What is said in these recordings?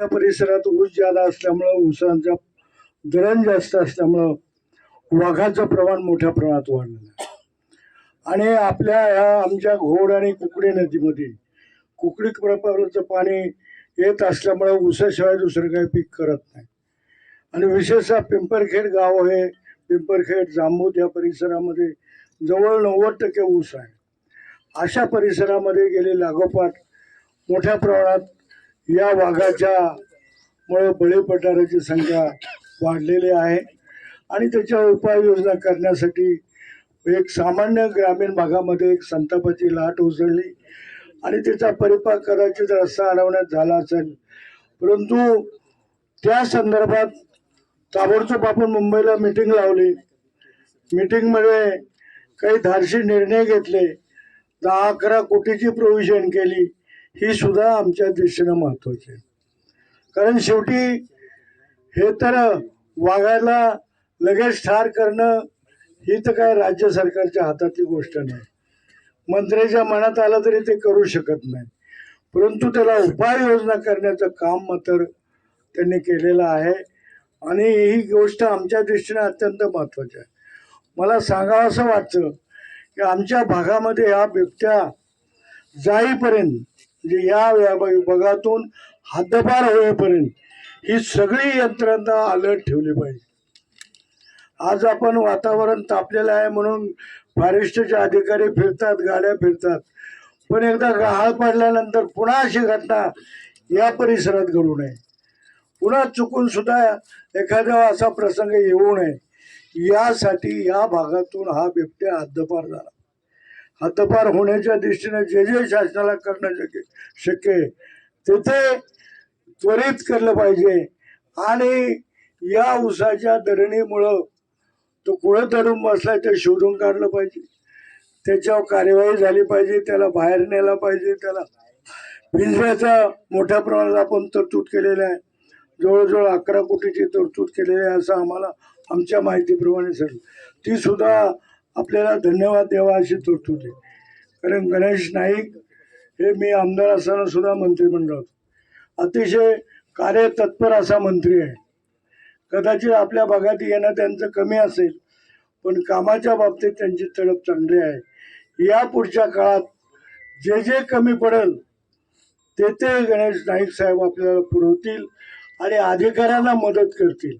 या परिसरात ऊस ज्यादा असल्यामुळं ऊसांचा दळण जास्त असल्यामुळं वाघाचं प्रमाण मोठ्या प्रमाणात वाढलेलं आहे. आणि आपल्या ह्या आमच्या घोड आणि कुकडे नदीमध्ये कुकडी प्रपाचं पाणी येत असल्यामुळं ऊसाशिवाय दुसरं काही पीक करत नाही. आणि विशेषतः पिंपरखेड गाव हे पिंपरखेड जांबूत या परिसरामध्ये जवळ नव्वद टक्के ऊस आहे. अशा परिसरामध्ये गेले लागोपाठ मोठ्या प्रमाणात या वाघाच्या मुळे बळी पडणाऱ्याची संख्या वाढलेली आहे. आणि त्याच्यावर उपाययोजना करण्यासाठी एक सामान्य ग्रामीण भागामध्ये एक संतापाची लाट उसळली. आणि त्याचा परिपाक कदाचित रस्ता अडवण्यात झाला असेल परंतु त्या संदर्भात ताबडतोब आपण मुंबईला मिटिंग लावली. मिटिंगमध्ये काही धाडसी निर्णय घेतले. दहा अकरा कोटीची प्रोव्हिजन केली. ही सुद्धा आमच्या दृष्टीनं महत्वाची आहे. कारण शेवटी हे तर वागायला लगेच ठार करणं ही तर काय राज्य सरकारच्या हातातली गोष्ट नाही. मंत्र्याच्या मनात आलं तरी ते करू शकत नाही परंतु त्याला उपाययोजना करण्याचं काम मात्र त्यांनी केलेलं आहे. आणि ही गोष्ट आमच्या दृष्टीने अत्यंत महत्वाची आहे. मला सांगावं असं वाटतं की आमच्या भागामध्ये ह्या बिबट्या जाईपर्यंत म्हणजे या विभागातून हद्दपार होईपर्यंत ही सगळी यंत्रणा अलर्ट ठेवली पाहिजे. आज आपण वातावरण तापलेलं आहे म्हणून फॉरेस्टचे अधिकारी फिरतात गाड्या फिरतात. पण एकदा गहाळ पडल्यानंतर पुन्हा अशी घटना या परिसरात घडू नये. पुन्हा चुकून सुद्धा एखादा असा प्रसंग येऊ नये. यासाठी या भागातून हा बिबट्या हद्दपार झाला. हद्दपार होण्याच्या दृष्टीने जे जे शासनाला करणं शक्य शक्य आहे तेथे त्वरित केलं पाहिजे. आणि या उसाच्या दरणीमुळं तो कुळं धरून बसलाय ते शोधून काढलं पाहिजे. त्याच्यावर कार्यवाही झाली पाहिजे त्याला बाहेर नेला पाहिजे त्याला पिंजऱ्याचा मोठ्या प्रमाणात आपण तरतूद केलेली आहे. जवळजवळ अकरा कोटीची तरतूद केलेली आहे असं आम्हाला आमच्या माहितीप्रमाणे सांगितलं ती सुद्धा आपल्याला धन्यवाद द्यावा अशी तरतूद आहे कारण गणेश नाईक हे मी आमदार असताना सुद्धा मंत्रिमंडळात अतिशय कार्यतत्पर असा मंत्री आहे. कदाचित आपल्या भागात येणं त्यांचं कमी असेल पण कामाच्या बाबतीत त्यांची तडप चांगली आहे. या पुढच्या काळात जे जे कमी पडेल ते ते गणेश नाईक साहेब आपल्याला पुरवतील आणि अधिकाऱ्यांना मदत करतील.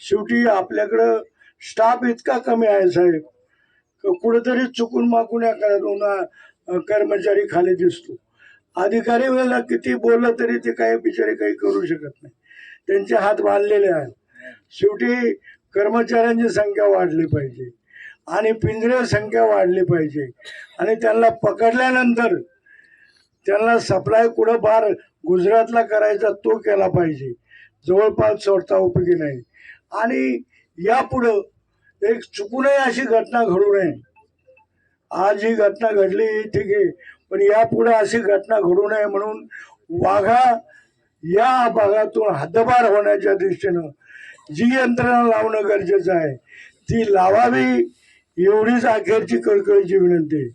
शेवटी आपल्याकडं स्टाफ इतका कमी आहे साहेब कुठेतरी चुकून माकून एखादा दोन कर्मचारी खाली दिसतो. अधिकारी वेळेला किती बोललं तरी ते काही बिचारे काही करू शकत नाही. त्यांचे हात बांधलेले आहेत. शेवटी कर्मचाऱ्यांची संख्या वाढली पाहिजे आणि पिंजरे संख्या वाढली पाहिजे. आणि त्यांना पकडल्यानंतर त्यांना सप्लाय कुठं बार गुजरातला करायचा तो केला पाहिजे. जवळपास सोडता उपयोगी नाही. आणि यापुढं एक चुकूनही अशी घटना घडू नये. आज ही घटना घडली ठीक आहे पण यापुढे अशी घटना घडू नये म्हणून वाघा या भागातून हद्दपार होण्याच्या दृष्टीनं जी यंत्रणा लावणं गरजेचं आहे ती लावावी एवढीच अखेरची कळकळीची विनंती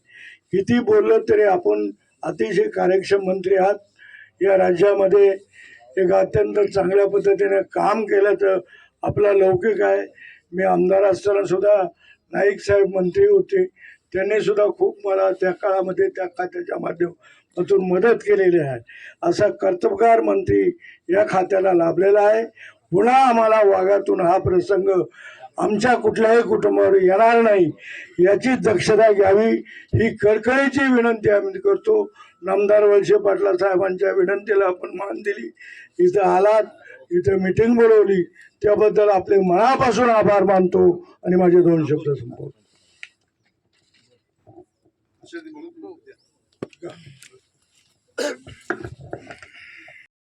किती बोललं तरी आपण अतिशय कार्यक्षम मंत्री आहात. या राज्यामध्ये एक अत्यंत चांगल्या पद्धतीने काम केलं तर आपला लौकिक आहे. मी आमदार असताना सुद्धा नाईक साहेब मंत्री होते. त्यांनी सुद्धा खूप मला त्या काळामध्ये त्या खात्याच्या माध्यमातून मदत केलेली आहे. असा कर्तबगार मंत्री या खात्याला लाभलेला आहे. पुन्हा आम्हाला वाघातून हा प्रसंग आमच्या कुठल्याही कुटुंबावर येणार नाही याची दक्षता घ्यावी ही कडकडीची विनंती आम्ही करतो. नामदार वळसे पाटला साहेबांच्या विनंतीला आपण मान दिली. इथं आलात. इथे मिटिंग बोलवली. त्याबद्दल आपले मनापासून आभार मानतो आणि माझे दोन शब्द संपवतो.